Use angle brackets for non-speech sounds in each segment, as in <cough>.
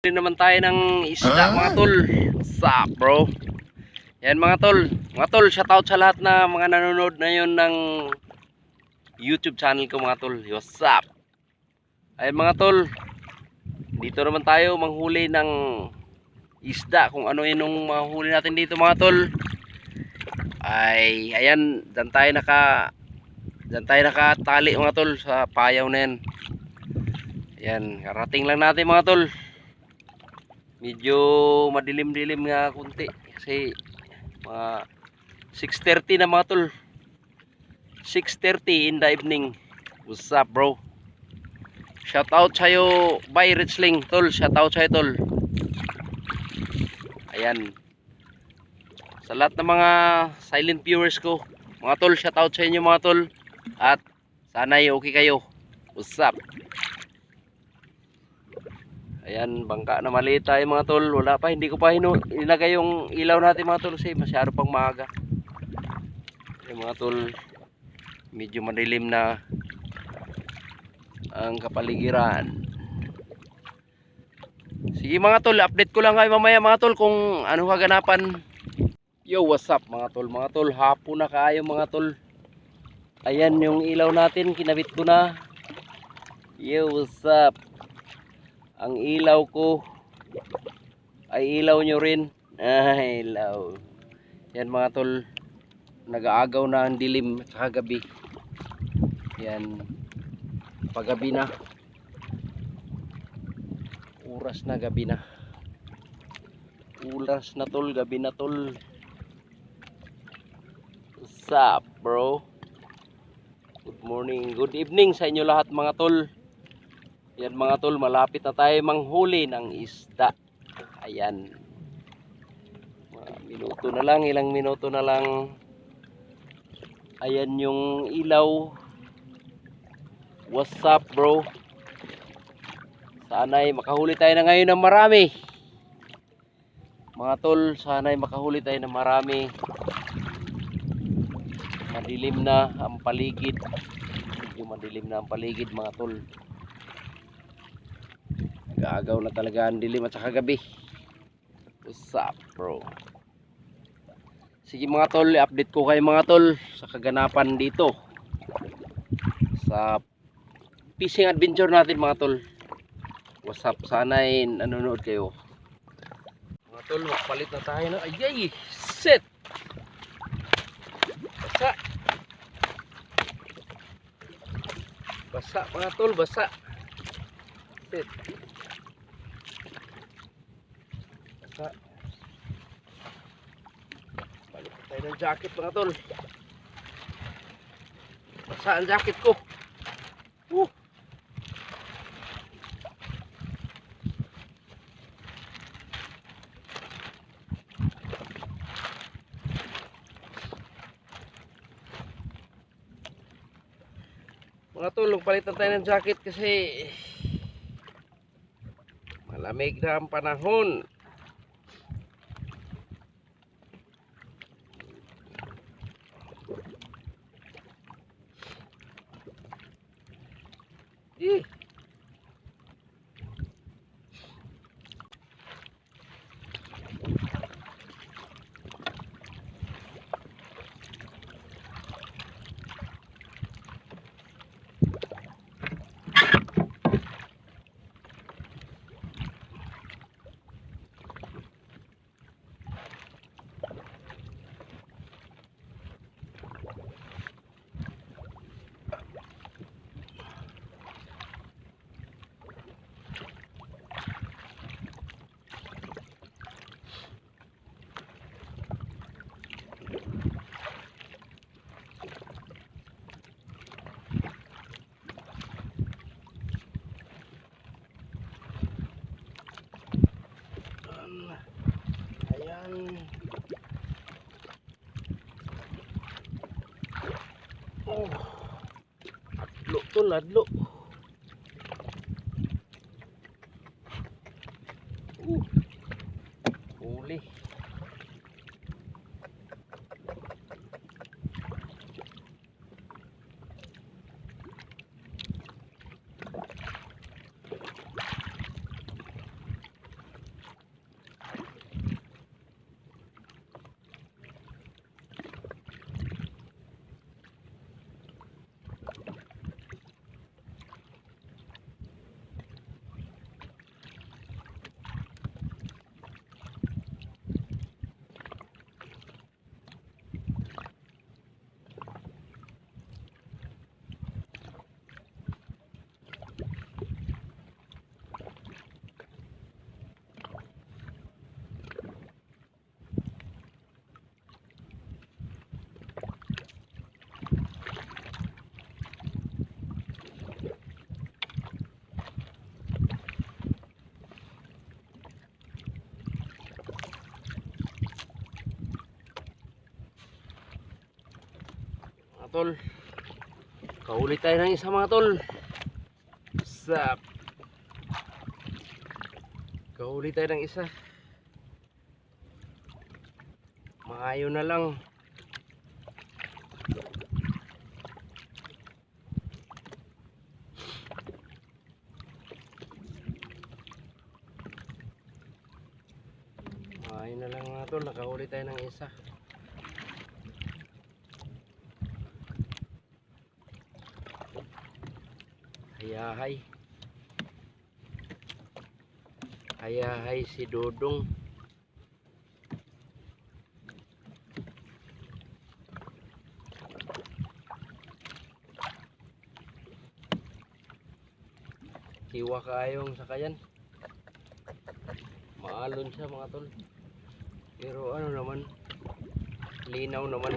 Rin naman tayo ng isda mga tol. Sa bro. Yan mga tol. Mga tol, shoutout sa lahat na mga nanonood na yun ng YouTube channel ko mga tol. What's up? Ayan mga tol. Dito naman tayo manghuli ng isda. Kung ano yun yung mahuli natin dito mga tol. Ay, ayan. Dyan tayo naka... Dyan tayo nakatali mga tol sa payaw na yan. Ayan, karating lang natin mga tol medyo madilim-dilim nga kunti kasi mga 6.30 na mga tol. 6.30 in the evening. What's up bro? Shout out sa'yo by Richling tol. Shout out sa'yo tol. Ayan. Sa lahat ng mga silent viewers ko mga tol shout out sa inyo mga tol. At sana'y okay kayo. What's up Ayan, bangka na maliit tayo mga tol. Wala pa, hindi ko pa hinu ilagay yung ilaw natin mga tol kasi masyado pang maaga. Ayan mga tol, medyo madilim na ang kapaligiran. Sige mga tol, update ko lang kayo mamaya mga tol kung ano kaganapan. Yo, what's up mga tol? Mga tol, hapon na kayo mga tol. Ayan yung ilaw natin, kinabit ko na. Yo, what's up? Ang ilaw ko ay ilaw nyo rin. <laughs> Ay ilaw. Yan mga tol. Nag-aagaw na ang dilim sa gabi. Yan. Paggabi na. Oras na gabi na. Oras na tol. Gabi na tol. What's up bro? Good morning. Good evening sa inyo lahat mga tol yan mga tol, malapit na tayo manghuli ng isda. Ayan. Mga minuto na lang, ilang minuto na lang. Ayan yung ilaw. What's up bro? Sana'y makahuli tayo na ngayon ng marami. Mga tol, sana'y makahuli tayo ng marami. Madilim na ang paligid. Medyo madilim na ang paligid mga tol. Gagaw na talaga ang dilim at saka gabi. What's up bro? Sige mga tol, update ko kayo mga tol sa kaganapan dito. Sa fishing adventure natin mga tol. What's up? Sana ay nanonood kayo. Mga tol, magpalit na tayo na. Ayay! Set! Basa! Basa mga tol, basa. Set. Basa. Balik tayo ng jacket mga tol. Basa ang jacket ko. Uh. Mga tol, palitan tayo ng jacket kasi malamig na ang panahon. Eh. Ayan. Oh. Adlo to, ladlo. Uh. Huli. Tol. Kahuli tayo ng isa mga tol. Sap. Kahuli tayo ng isa. Maayo na lang. Maayo na lang mga tol. Nakahuli tayo ng isa. Hayahay. Hayahay si Dodong. Hiwa kayong sakayan. Maalon siya mga tol. Pero ano naman, linaw naman.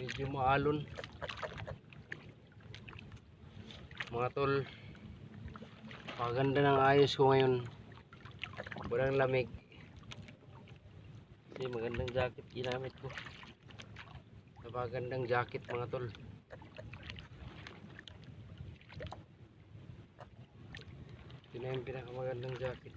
Medyo maalon. Mga tol, paganda ng ayos ko ngayon. Walang lamig. Kasi magandang jacket ginamit ko. Napagandang jacket mga tol. Yun na yung pinakamagandang jacket.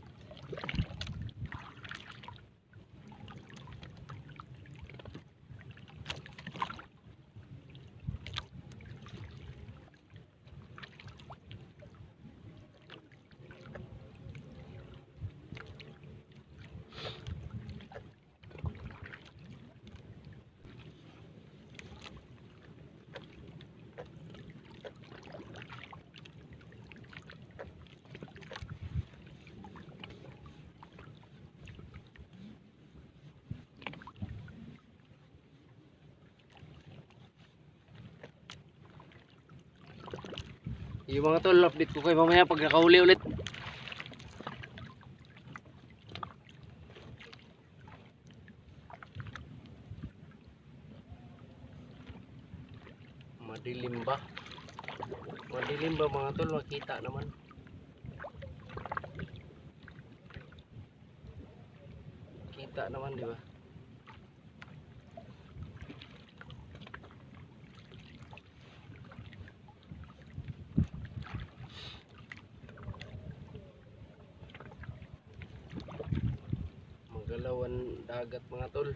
Yung mga tol, update ko kayo mamaya pag nakahuli ulit. Madilim ba? Madilim ba mga tol? Makita naman. Kita naman, di ba? Magalawan dagat mga tol.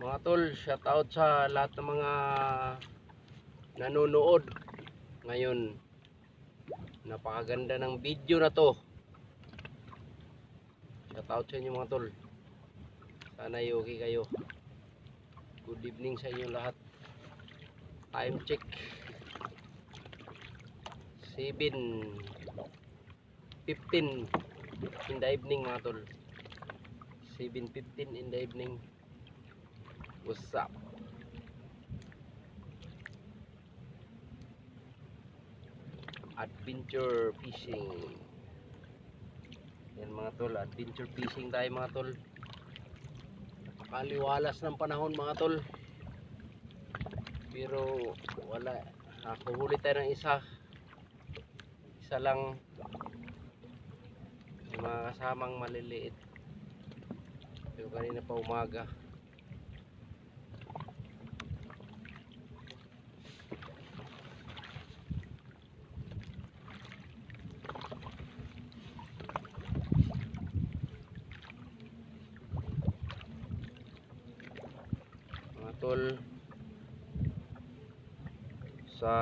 Mga tol, shout out sa lahat ng mga nanonood ngayon. Napakaganda ng video na to. Shout out sa inyo mga tol. Sana okay kayo. Good evening sa inyo lahat. Time check. 7 15 in the evening mga tol. 7.15 in the evening. What's up? Adventure fishing. Yan mga tol. Adventure fishing tayo mga tol. Napakaliwalas ng panahon mga tol. Pero wala. Nakuhuli tayo ng isa. Isa lang mga kasamang maliliit. Pero kanina pa umaga. Mga tol. Sa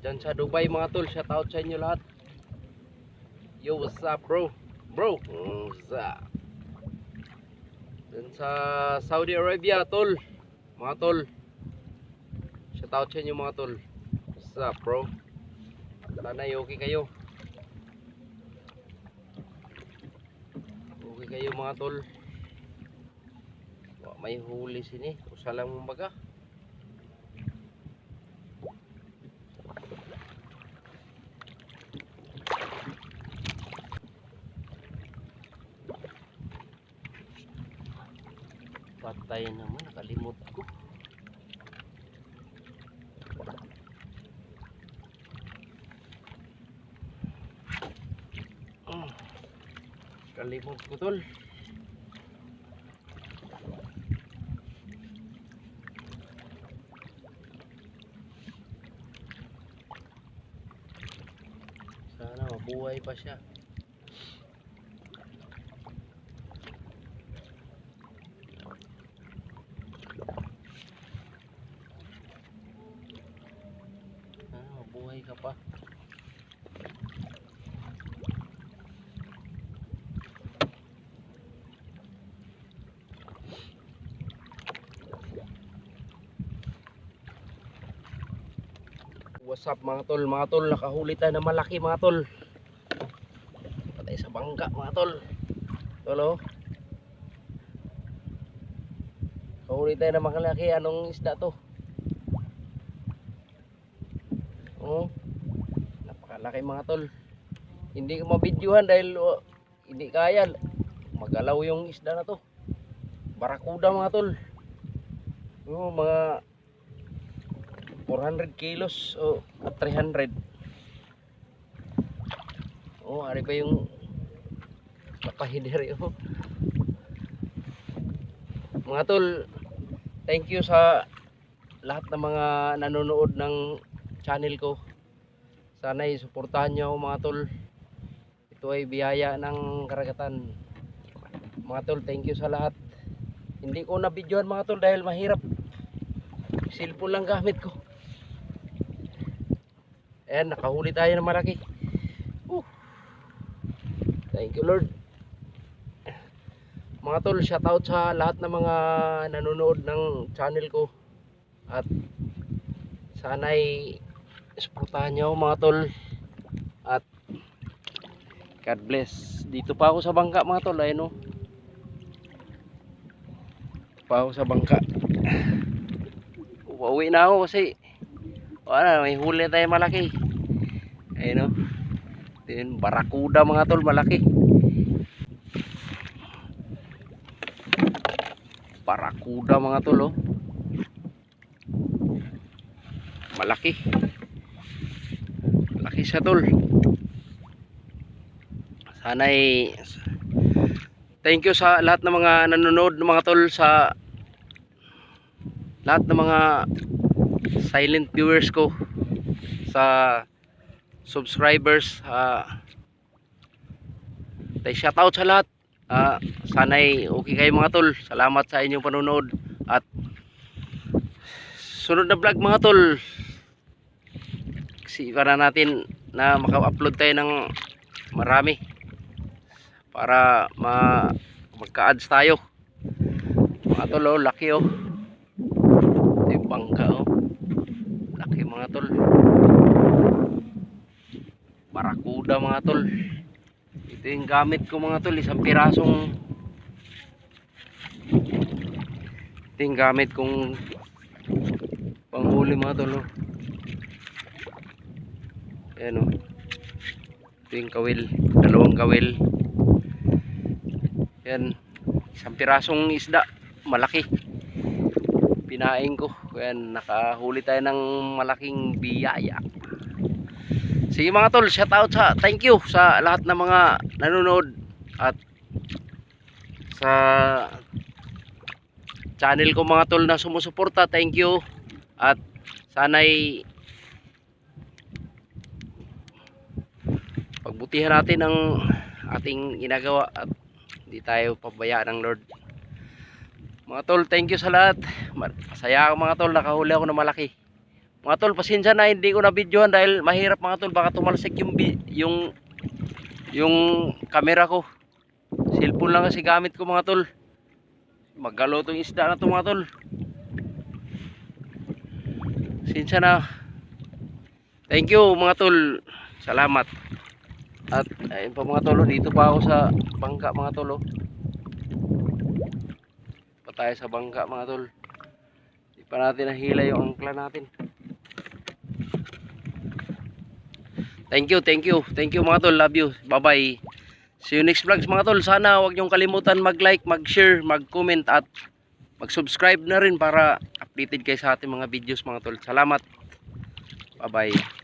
dyan sa Dubai mga tol shout out sa inyo lahat. Yo what's up bro bro what's up dyan sa Saudi Arabia tol. Mga tol. Shout out sa inyo mga tol. What's up bro. Sana ay okay kayo. Okay kayo mga tol. May huli sini. Usa lang remote ko. Ah. Mm. kalimot ko tol. Sana mabuhay pa siya. What's up mga tol? Mga tol, nakahuli tayo na malaki mga tol. Patay sa bangka mga tol. Tol oh. Kahuli tayo na malaki. Anong isda to? Oh. Napakalaki mga tol. Hindi ko mabidyohan dahil oh, hindi kaya. Magalaw yung isda na to. Barakuda mga tol. Oh, mga 400 kilos o at 300 oh ari pa yung napahidiri oh. Mga tol thank you sa lahat ng mga nanonood ng channel ko. Sana suportahan nyo mga tol. Ito ay biyaya ng karagatan. Mga tol thank you sa lahat. Hindi ko na videohan mga tol dahil mahirap. Cellphone lang gamit ko Ayan, nakahuli tayo ng malaki. Uh. Thank you Lord. Mga tol, shoutout sa lahat ng mga nanonood ng channel ko. At sana'y supportahan nyo mga tol. At God bless. Dito pa ako sa bangka mga tol. Ayun o. Dito pa ako sa bangka. Uuwi na ako kasi wala, may huli tayo malaki. Ayun o. Din barakuda mga tol, malaki. Barakuda mga tol oh. Malaki. Malaki siya tol. Sana'y Thank you sa lahat ng mga nanonood mga tol sa lahat ng mga silent viewers ko sa subscribers uh, shout out sa lahat. Uh, sana'y okay kayo mga tol. Salamat sa inyong panonood. At sunod na vlog mga tol. Kasi para natin na maka-upload tayo ng marami para ma magka-ads tayo. Mga tol oh laki oh. Ito yung bangka oh. Laki mga tol barakuda mga tol. Ito yung gamit ko mga tol isang pirasong ito yung gamit kong panghuli mga tol oh. ayan oh. Ito yung kawil dalawang kawil. Yan isang pirasong isda malaki. Pinaing ko. Yan nakahuli tayo ng malaking biyaya sige mga tol shout out sa thank you sa lahat ng mga nanonood at sa channel ko mga tol na sumusuporta. Thank you at sana'y pagbutihan natin ang ating ginagawa at hindi tayo pabayaan ng Lord. Mga tol thank you sa lahat. Masaya ako mga tol nakahuli ako ng malaki mga tol pasensya na hindi ko na videohan dahil mahirap mga tol. Baka tumalsik yung yung yung camera ko. Cellphone lang kasi gamit ko mga tol. Magalo tong isda na to mga tol. Pasensya na. Thank you mga tol. Salamat. At ayun pa mga tolo, dito pa ako sa bangka mga tolo. Pa tayo sa bangka mga tol. Di pa natin nahila yung angkla natin. Thank you, thank you. Thank you mga tol, love you. Bye-bye. See you next vlogs mga tol. Sana huwag niyong kalimutan mag-like, mag-share, mag-comment at mag-subscribe na rin para updated kayo sa ating mga videos mga tol. Salamat. Bye-bye.